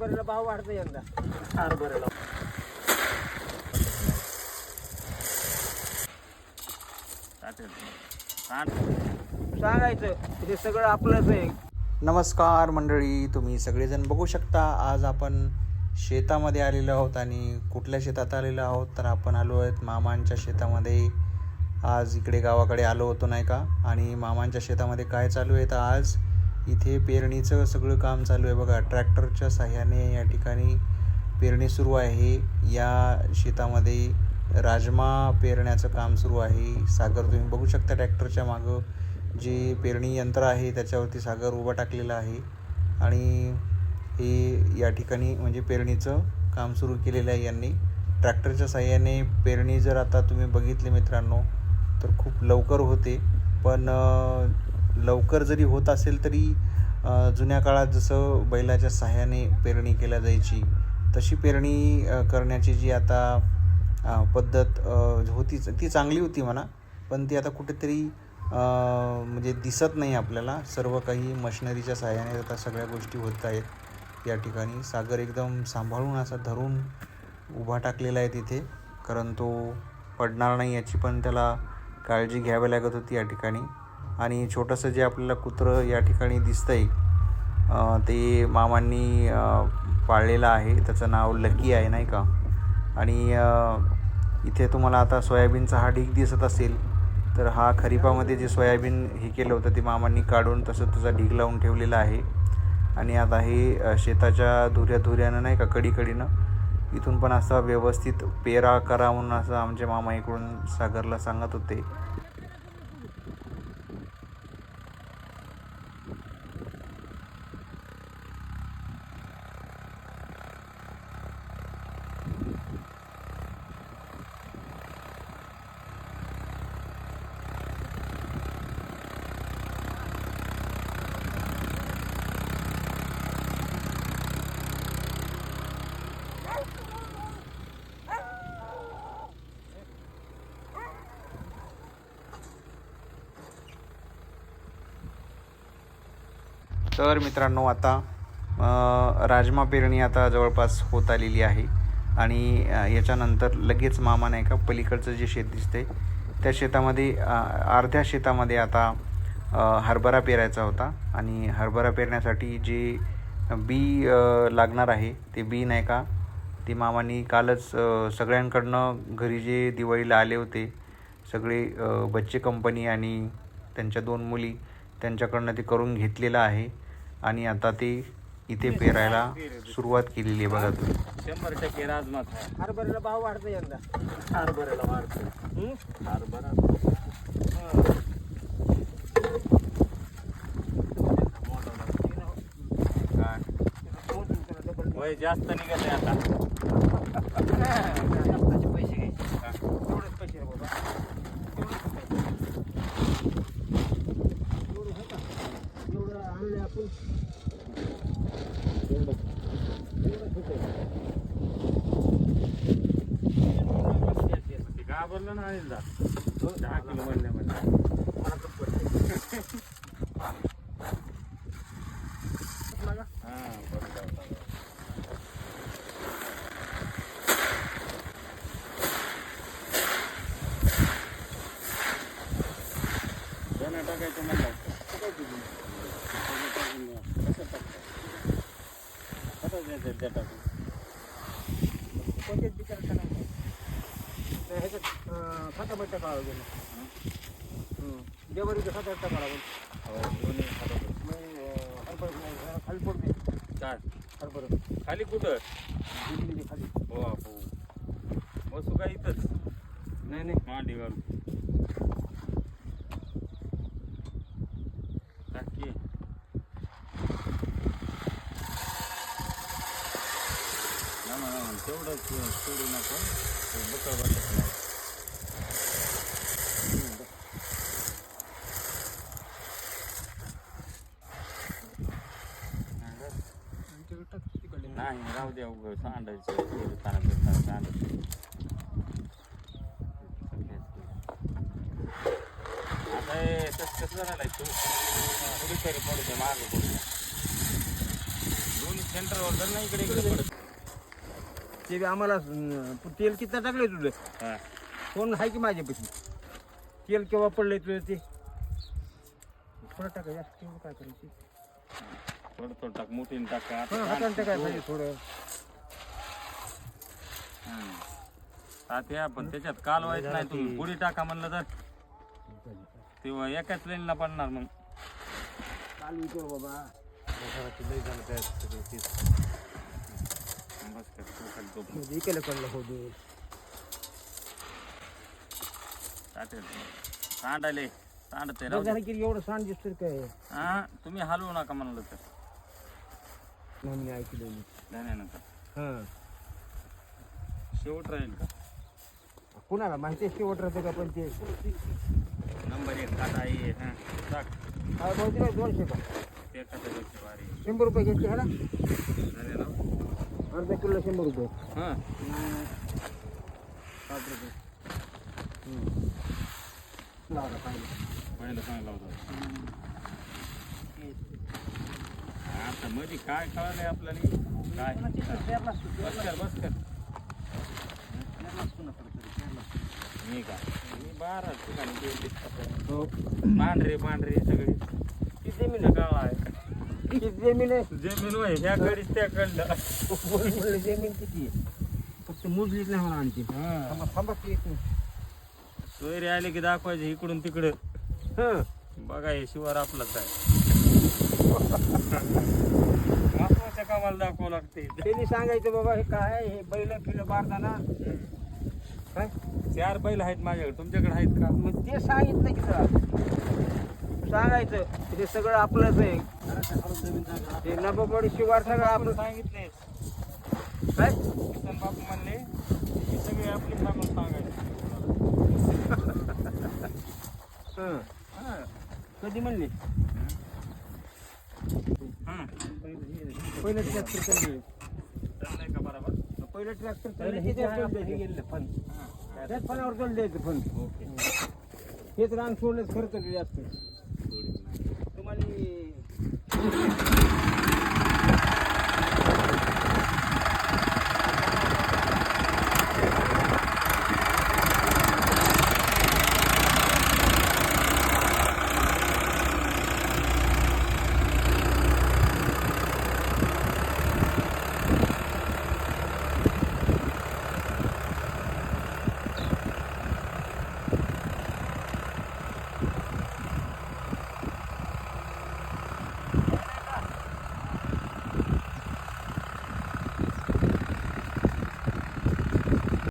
हरभऱ्याला भाव वाढतो यंदा. हरभऱ्याला. सांगायचं ते सगळं आपलंच आहे. नमस्कार मंडळी तुम्ही सगळेजण बघू शकता आज आपण शेतामध्ये आलेलो आहोत आणि कुठल्या शेतात आलेलो आहोत तर आपण आलो आहेत मामांच्या शेतामध्ये. आज इकडे गावाकडे आलो होतो नाही का? आणि मामांच्या शेतामध्ये काय चालू आहे तर आज? इथे पेरणीचं सगळं काम चालू आहे बघा. ट्रॅक्टरच्या साह्याने या ठिकाणी पेरणी सुरू आहे. या शेतामध्ये राजमा पेरण्याचं काम सुरू आहे. सागर तुम्ही बघू शकता ट्रॅक्टरच्या मागं जे पेरणी यंत्र आहे त्याच्यावरती सागर उभा टाकलेला आहे. आणि हे या ठिकाणी म्हणजे पेरणीचं काम सुरू केलेलं आहे यांनी. ट्रॅक्टरच्या साह्याने पेरणी जर आता तुम्ही बघितली मित्रांनो तर खूप लवकर होते. पण लवकर जरी होत असेल तरी जुन्या काळात जसं बैलाच्या सहाय्याने पेरणी केल्या जायची तशी पेरणी करण्याची जी आता पद्धत होती ती चांगली होती म्हणा. पण ती आता कुठेतरी म्हणजे दिसत नाही आपल्याला. सर्व काही मशिनरीच्या सहाय्याने आता सगळ्या गोष्टी होत आहेत. या ठिकाणी सागर एकदम सांभाळून असा धरून उभा टाकलेला आहे तिथे. कारण तो पडणार नाही याची पण त्याला काळजी घ्यावी लागत होती या ठिकाणी. आणि छोटंसं जे आपल्याला कुत्रं या ठिकाणी दिसतंय ते मामांनी पाळलेलं आहे. त्याचं नाव लकी आहे नाही का? आणि इथे तुम्हाला आता सोयाबीनचा हा ढीग दिसत असेल तर हा खरीपामध्ये जे सोयाबीन हे केलं होतं ते मामांनी काढून तसं त्याचा ढीग लावून ठेवलेला आहे. आणि आता हे शेताच्या धुऱ्या धुऱ्यानं नाही का कडीकडीनं इथून पण असं व्यवस्थित पेरा करा म्हणून असं आमचे मामा इकडून सागरला सांगत होते. तर मित्रांनो आता राजमा पेरणी आता जवळपास होत आलेली आहे. आणि याच्यानंतर लगेच मामा नाही का पलीकडचं जे शेत दिसते त्या शेतामध्ये अर्ध्या शेतामध्ये आता हरभरा पेरायचा होता. आणि हरभरा पेरण्यासाठी जे बी लागणार आहे ते बी नाही का ते मामानी कालच सगळ्यांकडनं घरी जे दिवाळीला आले होते सगळे बच्चे कंपनी आणि त्यांच्या दोन मुली त्यांच्याकडनं ते करून घेतलेलं आहे. आणि आता ते इथे पेरायला सुरुवात केलेली आहे बघा तुम्ही. शंभर टक्के राजमात आहे. हरभऱ्याला भाव वाढतो यंदा हरभऱ्याला वाढतो हं? हरभरा जास्त निघत आहे आता पैसे घ्यायचे तेवढेच पैसे रे बाबा तेवढेच पैसे. एवढं होतं. एवढं आणले आपण एवढंच होतंय. ते घाबरलं ना आणि जा दहा किलो म्हणल्यामध्ये मला पण पडतंय. बघा. हां बरोबर दोन टाकायचं म्हणलं कसं द्यायचं त्या टाकून कोणत्याच बिचारायचं नाही तर ह्याच्यात अं, खाता बैठा काढावं गेलं जेवढी खाता बैठा काढावं हो खाली पडते काय? हरभर. खाली कुठं? खाली. हो हो बसू का इथंच? नाही नाही. मांडी म्हण तेवढंच सोडू नको. बकळ वाटत नाही. नाही राहू द्या उगं सांडायचं सांडायचं आता हे तसं कसं झालं तू? थोडी तरी पडू दे मागं पडू दे दोन्ही सेंटरवर नाही इकडे इकडे पडत. ते बी आम्हाला अं, तेल किती टाकले तुझं? हा. कोण आहे की माझ्यापाशी? तेल केव्हा पडलंय तुझं ते? थोडं टाका जास्त तेवढं काय करायची? थोडं थोडं टाक मोठीने टाका हां हाताने टाकायला पाहिजे थोडं. तात्या पण त्याच्यात काल व्हायचं नाही तुम्ही पुढे टाका म्हणलं तर. तेव्हा एकाच लाईनला पडणार मग. चालू कर बाबा. बस कर, डोक्यात झोप. म्हणजे इकडे तात्या सांडाले सांडते राहू दे. एवढं सांग दिसतं काय. हा तुम्ही हलवू नका म्हणलं तर. नाही मी ऐकलं मी नाही नाही नका हां. शेवट राहील का? कुणाला? माहिती आहे शेवट राहते का पण ते? नंबर एक खाता आहे हा. टाक. काय भाऊ दिला दोनशे का? ते खात्यापेक्षा भारी शंभर रुपये घेतले ह्याला झाले ना? अर्धा किलो शंभर रुपये. हा. साठ रुपये. लावला पाहिजे पहिलं. चांगला होता आता मध्ये काय कळालंय आपल्याला? काय? बस कर बस कर मी का? मी बारा ठिकाणी गेले. हो. पांढरे पांढरे सगळे. किती जमीन कळला आहे किती जमीन आहे? जमीन वय ह्या कडीच त्या कडलं जमीन किती आहे? फक्त मोजलीच नाही मला आणखी. थांबा थांबा एक मिनिट. सोयरे आले की दाखवायचे इकडून तिकडं. हं. बघा हे शिवार आपलाच आहे. महत्त्वाच्या कामाला दाखवावं लागते. त्यांनी सांगायचं बाबा हे काय? हे बैल फिरलं बारताना काय? चार बैल आहेत माझ्याकडे. तुमच्याकडे आहेत का? मग ते सांगितलं की तुला सांगायचं ते सगळं आपलंच आहे. ते नबाबडी शिवार सगळं आपलं सांगितले. काय? किसन बापू म्हणले सगळे आपले सांगून सांगायचे. हं. कधी म्हणले हं. पहिलं ट्रॅक्टर चालले का बरोबर पहिलं ट्रॅक्टर चालले हां. त्याच फनावर चालू द्यायचं ओके. हेच रान सोडलं खर्च जास्त. तुम्हाला